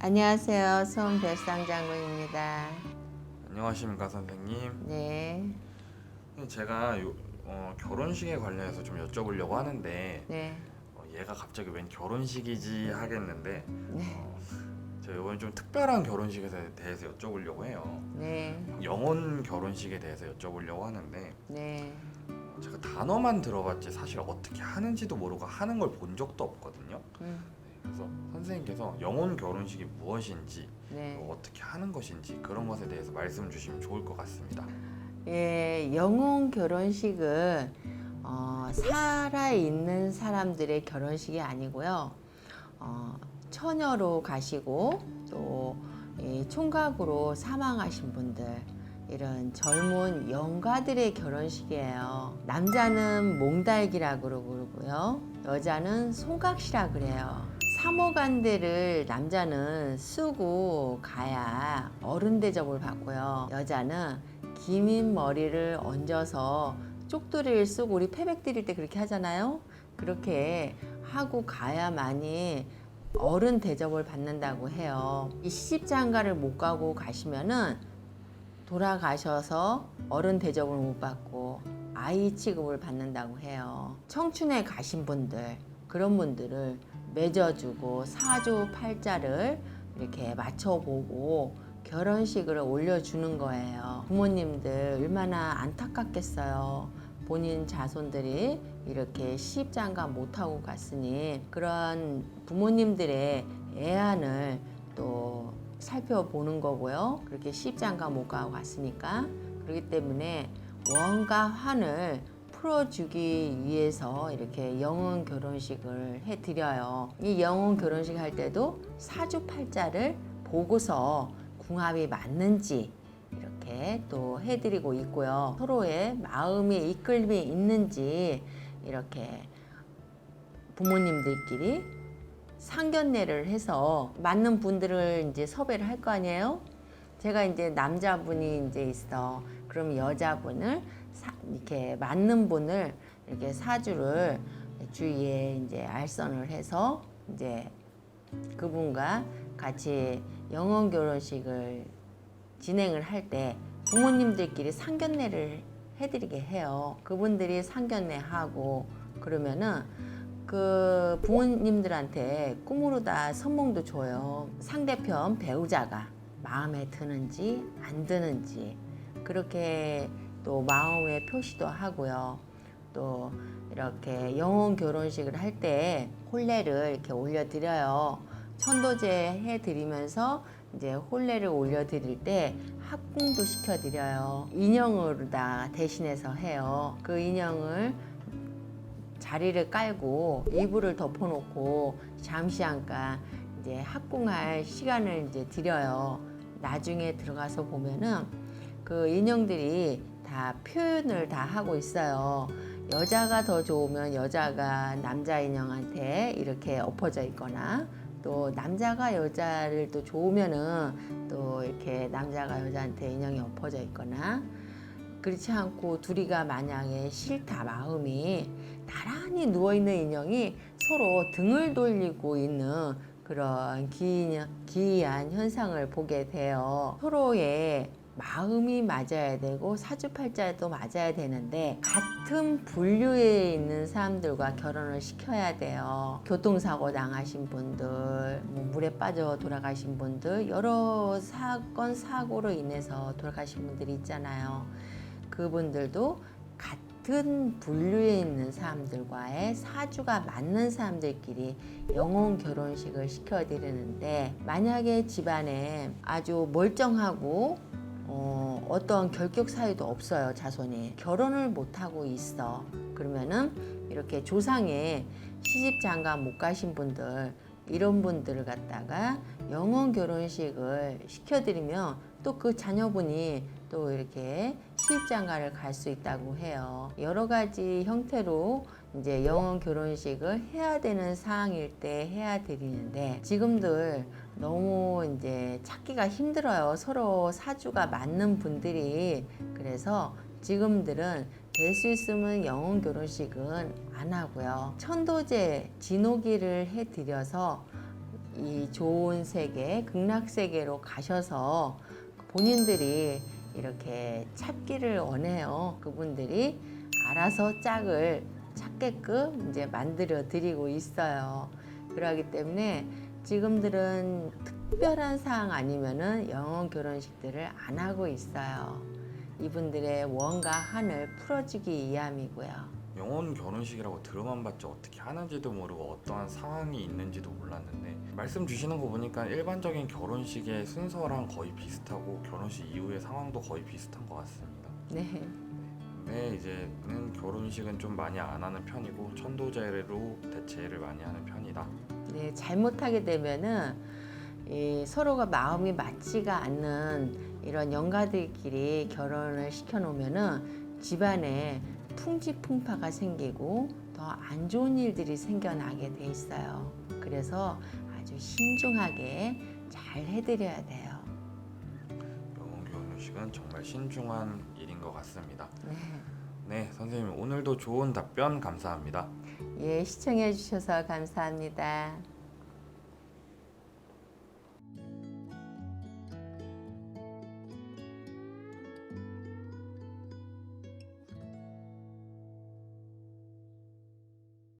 안녕하세요. 송별상 장군입니다. 안녕하십니까 선생님. 네, 제가 요, 어, 결혼식에 관련해서 좀 여쭤보려고 하는데 네, 어, 얘가 갑자기 웬 결혼식이지 하겠는데 네, 어, 제가 이번에 좀 특별한 결혼식에 대해서 여쭤보려고 해요. 네, 영혼 결혼식에 대해서 여쭤보려고 하는데 네, 제가 단어만 들어봤지 사실 어떻게 하는지도 모르고 하는 걸 본 적도 없거든요. 음, 그래서 선생님께서 영혼 결혼식이 무엇인지 네. 또 어떻게 하는 것인지 그런 것에 대해서 말씀 주시면 좋을 것 같습니다. 예, 영혼 결혼식은 어, 살아 있는 사람들의 결혼식이 아니고요. 어, 처녀로 가시고 또 이 총각으로 사망하신 분들 이런 젊은 영가들의 결혼식이에요. 남자는 몽달기라 그러고요. 여자는 소각시라 그래요. 사모간대를 남자는 쓰고 가야 어른 대접을 받고요. 여자는 기민 머리를 얹어서 쪽두리를 쓰고 우리 패백 드릴 때 그렇게 하잖아요. 그렇게 하고 가야만이 어른 대접을 받는다고 해요. 이 시집 장가를 못 가고 가시면은 돌아가셔서 어른 대접을 못 받고 아이 취급을 받는다고 해요. 청춘에 가신 분들 그런 분들을 맺어주고 사주 팔자를 이렇게 맞춰보고 결혼식을 올려주는 거예요. 부모님들 얼마나 안타깝겠어요. 본인 자손들이 이렇게 시집장가 못하고 갔으니 그런 부모님들의 애안을 또 살펴보는 거고요. 그렇게 시집장가 못 가고 갔으니까 그렇기 때문에 원과 환을 풀어주기 위해서 이렇게 영혼 결혼식을 해드려요. 이 영혼 결혼식 할 때도 사주팔자를 보고서 궁합이 맞는지 이렇게 또 해드리고 있고요. 서로의 마음의 이끌림이 있는지 이렇게 부모님들끼리 상견례를 해서 맞는 분들을 이제 섭외를 할 거 아니에요? 제가 이제 남자분이 이제 있어. 그럼 여자분을 사- 이렇게 맞는 분을 이렇게 사주를 주위에 이제 알선을 해서 이제 그분과 같이 영혼 결혼식을 진행을 할 때 부모님들끼리 상견례를 해드리게 해요. 그분들이 상견례하고 그러면은 그 부모님들한테 꿈으로 다 선몽도 줘요. 상대편 배우자가 마음에 드는지 안 드는지 그렇게 또 마음의 표시도 하고요. 또 이렇게 영혼 결혼식을 할때 혼례를 이렇게 올려드려요. 천도제 해드리면서 이제 혼례를 올려드릴 때 합궁도 시켜드려요. 인형으로 다 대신해서 해요. 그 인형을 자리를 깔고 이불을 덮어놓고 잠시 잠깐 이제 합궁할 시간을 이제 드려요. 나중에 들어가서 보면은 그 인형들이 다 표현을 다 하고 있어요. 여자가 더 좋으면 여자가 남자 인형한테 이렇게 엎어져 있거나 또 남자가 여자를 또 좋으면은 또 이렇게 남자가 여자한테 인형이 엎어져 있거나 그렇지 않고 둘이가 만약에 싫다 마음이 나란히 누워 있는 인형이 서로 등을 돌리고 있는 그런 기이한 현상을 보게 돼요. 서로의 마음이 맞아야 되고 사주팔자도 맞아야 되는데 같은 분류에 있는 사람들과 결혼을 시켜야 돼요. 교통사고 당하신 분들, 뭐 물에 빠져 돌아가신 분들, 여러 사건 사고로 인해서 돌아가신 분들이 있잖아요. 그분들도 같은 분류에 있는 사람들과의 사주가 맞는 사람들끼리 영혼 결혼식을 시켜드리는데 만약에 집안에 아주 멀쩡하고 어, 어떤 결격 사유도 없어요 자손이 결혼을 못 하고 있어 그러면은 이렇게 조상에 시집 장가 못 가신 분들 이런 분들을 갖다가 영혼 결혼식을 시켜드리면 또 그 자녀분이 또 이렇게 시집장가를 갈 수 있다고 해요. 여러 가지 형태로 이제 영혼 결혼식을 해야 되는 상황일 때 해야 드리는데 지금들 너무 이제 찾기가 힘들어요. 서로 사주가 맞는 분들이 그래서 지금들은 될 수 있으면 영혼 결혼식은 안 하고요. 천도제 진호기를 해드려서 이 좋은 세계, 극락 세계로 가셔서 본인들이 이렇게 찾기를 원해요. 그분들이 알아서 짝을 찾게끔 이제 만들어 드리고 있어요. 그러기 때문에 지금들은 특별한 사항 아니면은 영혼 결혼식들을 안 하고 있어요. 이분들의 원과 한을 풀어주기 위함이고요. 영혼 결혼식이라고 들어만 봤지 어떻게 하는지도 모르고 어떠한 상황이 있는지도 몰랐는데 말씀 주시는 거 보니까 일반적인 결혼식의 순서랑 거의 비슷하고 결혼식 이후의 상황도 거의 비슷한 것 같습니다. 네. 네, 이제는 결혼식은 좀 많이 안 하는 편이고 천도제로 대체를 많이 하는 편이다. 네, 잘못하게 되면은 이 서로가 마음이 맞지가 않는 이런 영가들끼리 결혼을 시켜 놓으면은 집안에 풍지풍파가 생기고 더 안 좋은 일들이 생겨나게 돼 있어요. 그래서 아주 신중하게 잘 해드려야 돼요. 영혼 결혼식은 정말 신중한 일인 것 같습니다. 네. 네, 선생님 오늘도 좋은 답변 감사합니다. 예, 시청해 주셔서 감사합니다.